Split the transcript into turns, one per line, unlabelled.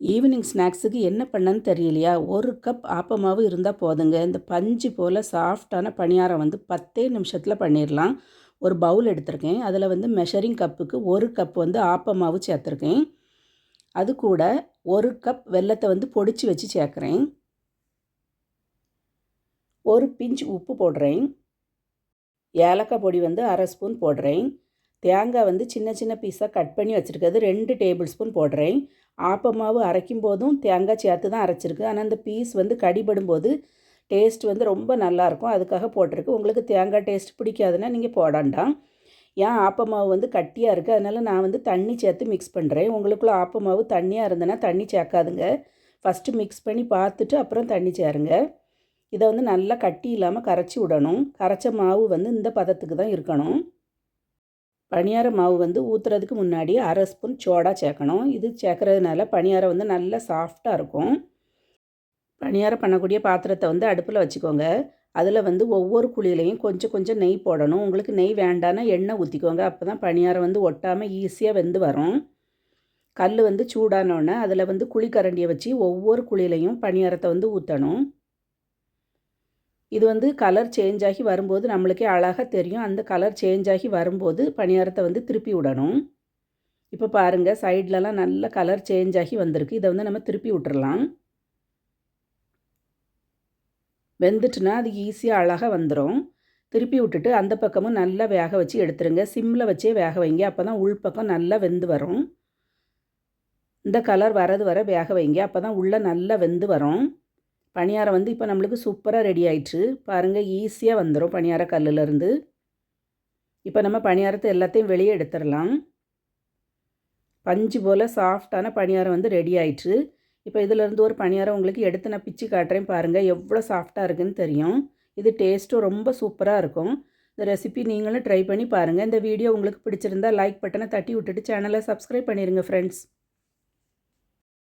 Evening ஸ்நாக்ஸுக்கு என்ன பண்ணன்னு தெரியலையா? ஒரு கப் ஆப்பமாவு இருந்தால் போதுங்க. இந்த பஞ்சு போல் சாஃப்டான பணியாரம் வந்து பத்தே நிமிஷத்தில் பண்ணிடலாம் ஒரு பவுல் எடுத்திருக்கேன். அதில் வந்து மெஷரிங் கப்புக்கு ஒரு கப் வந்து ஆப்பமாவு சேர்த்துருக்கேன். அது கூட ஒரு கப் வெல்லத்தை வந்து பொடிச்சு வச்சு சேர்க்குறேன். ஒரு பிஞ்ச் உப்பு போடுறேன். ஏலக்காய் பொடி வந்து அரை ஸ்பூன் போடுறேன். தேங்காய் வந்து சின்ன சின்ன பீஸாக கட் பண்ணி வச்சுருக்கிறது. ரெண்டு டேபிள் ஸ்பூன் போடுறேன். ஆப்பமாவு அரைக்கும் போதும் தேங்காய் சேர்த்து தான் அரைச்சிருக்கு. ஆனால் அந்த பீஸ் வந்து கடிபடும் போது டேஸ்ட் வந்து ரொம்ப நல்லாயிருக்கும் அதுக்காக போட்டிருக்கு. உங்களுக்கு தேங்காய் டேஸ்ட் பிடிக்காதுன்னா நீங்கள் போடாண்டாம் ஏன் ஆப்பமாவு வந்து கட்டியாக இருக்குது அதனால் நான் வந்து தண்ணி சேர்த்து மிக்ஸ் பண்ணுறேன் உங்களுக்குள்ள ஆப்பமாவு தண்ணியாக இருந்ததுன்னா தண்ணி சேர்க்காதுங்க. ஃபஸ்ட்டு மிக்ஸ் பண்ணி பார்த்துட்டு அப்புறம் தண்ணி சேருங்க. இதை வந்து நல்லா கட்டி இல்லாமல் கரைச்சி விடணும். கரைச்ச மாவு வந்து இந்த பதத்துக்கு தான் இருக்கணும். பணியார மாவு வந்து ஊற்றுறதுக்கு முன்னாடி அரை ஸ்பூன் சோடா சேர்க்கணும். இது சேர்க்குறதுனால பணியாரம் வந்து நல்லா சாஃப்டாக இருக்கும். பணியாரம் பண்ணக்கூடிய பாத்திரத்தை வந்து அடுப்பில் வச்சுக்கோங்க. அதில் வந்து ஒவ்வொரு குழியிலையும் கொஞ்சம் கொஞ்சம் நெய் போடணும். உங்களுக்கு நெய் வேண்டான்னா எண்ணெய் ஊற்றிக்கோங்க அப்போ தான் பணியாரம் வந்து ஒட்டாமல் ஈஸியாக வெந்து வரும். கல் வந்து சூடானோடனே அதில் வந்து குழி கரண்டியை வச்சு ஒவ்வொரு குழியிலையும் பணியாரத்தை வந்து ஊற்றணும் இது வந்து கலர் சேஞ்ச் ஆகி வரும்போது நம்மளுக்கே அழகாக தெரியும். அந்த கலர் சேஞ்ச் ஆகி வரும்போது பணியாரத்தை வந்து திருப்பி விடணும். இப்போ பாருங்கள் சைட்லலாம் நல்ல கலர் சேஞ்ச் ஆகி வந்திருக்கு. இதை வந்து நம்ம திருப்பி விட்டுறலாம். வெந்துட்டுனா அது ஈஸியாக அழகாக வந்துடும் திருப்பி விட்டுட்டு அந்த பக்கமும் நல்லா வேக வச்சு எடுத்துருங்க. சிம்மில் வச்சே வேக வைங்க. அப்போ தான் உள்பக்கம் நல்லா வெந்து வரும். இந்த கலர் வரது வர வேக வைங்க. அப்போ தான் உள்ளே நல்லா வெந்து வரும். பணியாரம் வந்து இப்போ நம்மளுக்கு சூப்பராக ரெடி ஆயிடுச்சு பாருங்கள் ஈஸியாக வந்துடும் பணியார கல்லுலேருந்து. இப்போ நம்ம பணியாரத்தை எல்லாத்தையும் வெளியே எடுத்துடலாம் பஞ்சு போல் சாஃப்டான பணியாரம் வந்து ரெடி ஆயிடுச்சு இப்போ இதிலேருந்து ஒரு பணியாரம் உங்களுக்கு எடுத்து நான் பிச்சு காட்டுறேன் பாருங்கள் எவ்வளோ சாஃப்டாக இருக்குதுன்னு தெரியும். இது டேஸ்ட்டும் ரொம்ப சூப்பராக இருக்கும். இந்த ரெசிபி நீங்களும் ட்ரை பண்ணி பாருங்கள் இந்த வீடியோ உங்களுக்கு பிடிச்சிருந்தா லைக் பட்டனை தட்டி விட்டுட்டு சேனலை சப்ஸ்கிரைப் பண்ணிடுங்க ஃப்ரெண்ட்ஸ்